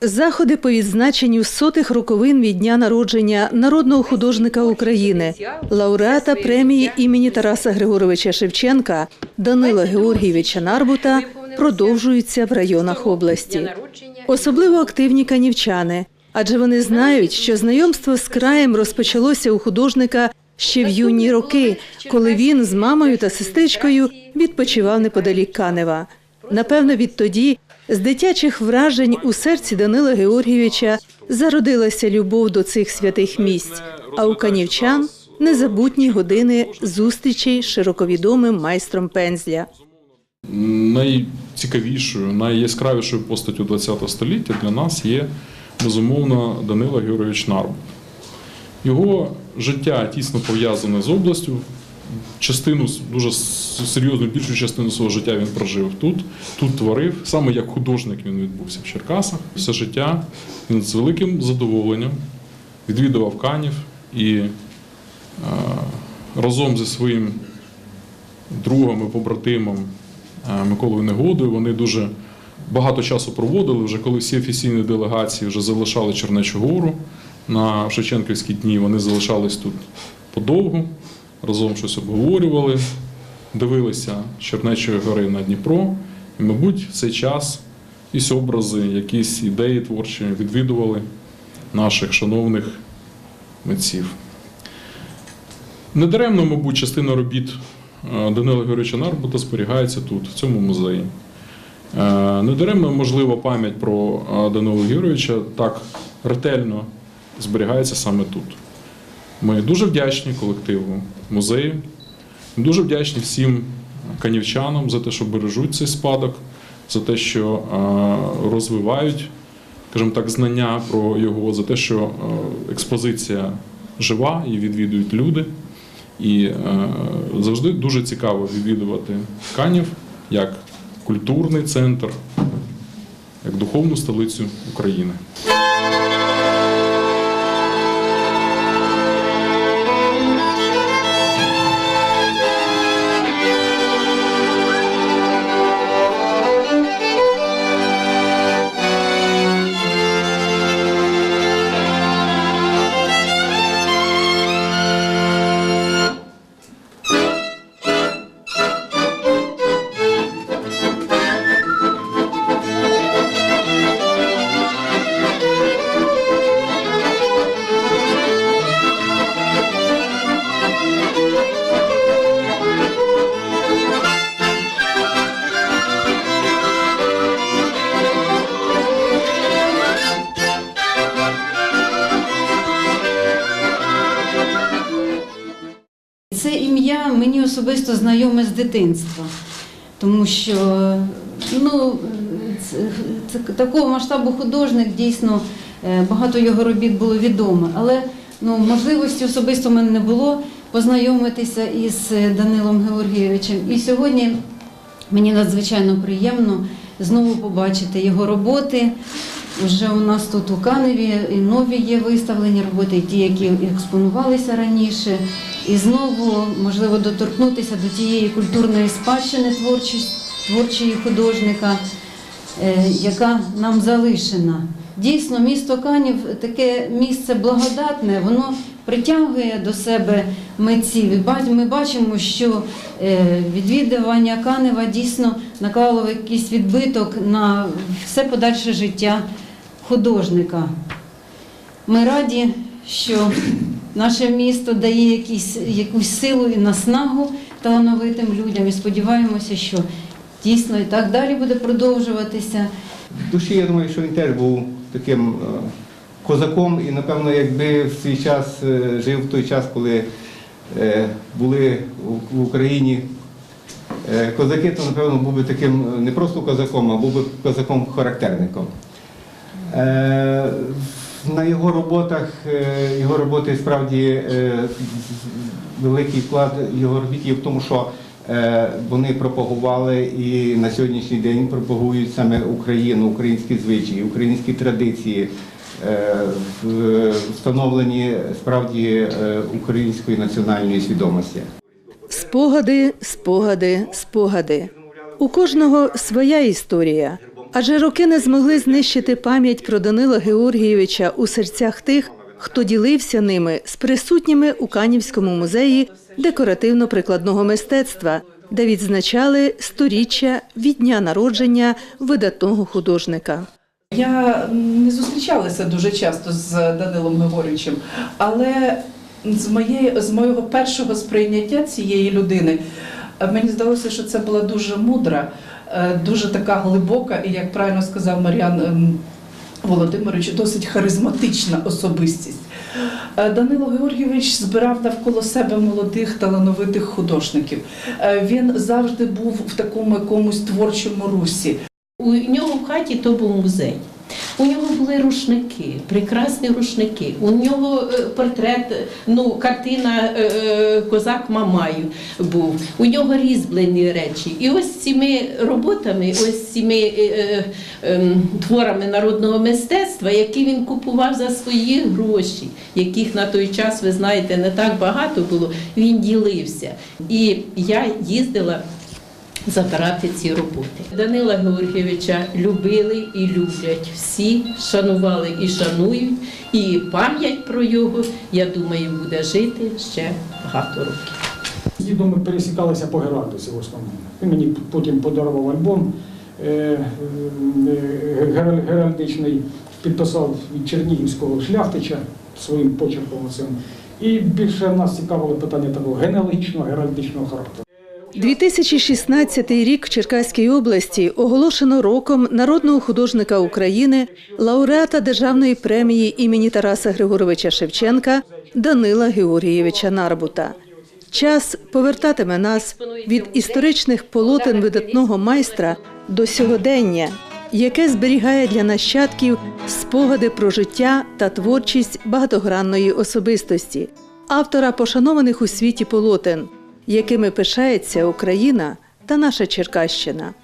Заходи по відзначенню сотих роковин від дня народження народного художника України, лауреата премії імені Тараса Григоровича Шевченка Данила Георгійовича Нарбута продовжуються в районах області. Особливо активні канівчани, адже вони знають, що знайомство з краєм розпочалося у художника ще в юні роки, коли він з мамою та сестричкою відпочивав неподалік Канева. Напевно, відтоді з дитячих вражень у серці Данила Георгійовича зародилася любов до цих святих місць, а у канівчан незабутні години зустрічей з широковідомим майстром пензля. Найцікавішою, найяскравішою постаттю ХХ століття для нас є безумовно Данила Георгійович Нарбут. Його життя тісно пов'язане з областю. Частину дуже серйозну більшу частину свого життя він прожив тут, тут творив. Саме як художник він відбувся в Черкасах. Все життя він з великим задоволенням відвідував Канів і е, разом зі своїм другом і побратимом е, Миколою Негодою. Вони дуже багато часу проводили. Вже коли всі офіційні делегації вже залишали Чернечу гору на Шевченківські дні, вони залишались тут подовго, разом щось обговорювали, дивилися Чернечої гори на Дніпро. І, мабуть, в цей час якісь образи, якісь ідеї творчі відвідували наших шановних митців. Недаремно, мабуть, частина робіт е, Данила Георгійовича Нарбута зберігається тут, в цьому музеї. Е, Недаремно, можливо, пам'ять про е, Данила Георгійовича так ретельно зберігається саме тут. Ми дуже вдячні колективу музею, дуже вдячні всім канівчанам за те, що бережуть цей спадок, за те, що е, розвивають, скажімо так, знання про його, за те, що е, експозиція жива і відвідують люди. І е, завжди дуже цікаво відвідувати Канів як культурний центр, як духовну столицю України. Це ім'я мені особисто знайоме з дитинства, тому що ну, це, такого масштабу художник дійсно е, багато його робіт було відомо. Але ну, можливості особисто в мене не було познайомитися із Данилом Георгійовичем. І сьогодні мені надзвичайно приємно знову побачити його роботи. Вже у нас тут у Каневі і нові є виставлені роботи, і ті, які експонувалися раніше. І знову можливо доторкнутися до тієї культурної спадщини творчості, творчої художника, е, яка нам залишена. Дійсно, місто Канів таке місце благодатне, воно притягує до себе митців. Ми бачимо, що е, відвідування Канева дійсно наклало якийсь відбиток на все подальше життя художника. Ми раді, що наше місто дає якісь, якусь силу і наснагу талановитим людям і сподіваємося, що дійсно і так далі буде продовжуватися. В душі я думаю, що він теж був таким е, козаком, і напевно, якби в свій час е, жив в той час, коли е, були в- Україні козаки, то напевно був би таким не просто козаком, а був би козаком-характерником. Е, На його роботах, е, його роботи справді е, великий вклад його робіт є в тому, що вони пропагували і на сьогоднішній день пропагують саме Україну, українські звичаї, українські традиції, встановлені справді української національної свідомості. Спогади, спогади, спогади. У кожного своя історія. Адже роки не змогли знищити пам'ять про Данила Георгійовича у серцях тих, хто ділився ними з присутніми у Канівському музеї декоративно-прикладного мистецтва, де відзначали сторіччя від дня народження видатного художника. Я не зустрічалася дуже часто з Данилом Григорьовичем, але з, моєї, з моєго першого сприйняття цієї людини мені здалося, що це була дуже мудра, е, дуже така глибока і, як правильно сказав Мар'ян ем, Володимирович, досить харизматична особистість. Е, Данило Георгійович збирав навколо себе молодих талановитих художників. Е, Він завжди був в такому якомусь творчому русі. У нього в хаті то був музей. У нього були рушники, прекрасні рушники. У нього е, портрет, ну, картина е, е, Козак Мамаю був. У нього різьблені речі. І ось цими роботами, ось цими е, е, ем, творами народного мистецтва, які він купував за свої гроші, яких на той час, ви знаєте, не так багато було, він ділився. І я їздила забирати ці роботи. Данила Георгійовича любили і люблять всі, шанували і шанують. І пам'ять про його, я думаю, буде жити ще багато років. З дідом ми пересікалися по Геральдусі в основному. Він мені потім подарував альбом е, е, гераль- геральдичний, підписав від Чернігівського шляхтича своїм почерком. І більше нас цікавили питання такого генеалогічного геральдичного характеру. 2016 рік в Черкаській області оголошено роком народного художника України, лауреата Державної премії імені Тараса Григоровича Шевченка Данила Георгійовича Нарбута. Час повертатиме нас від історичних полотен видатного майстра до сьогодення, яке зберігає для нащадків спогади про життя та творчість багатогранної особистості, автора пошанованих у світі полотен, якими пишається Україна та наша Черкащина.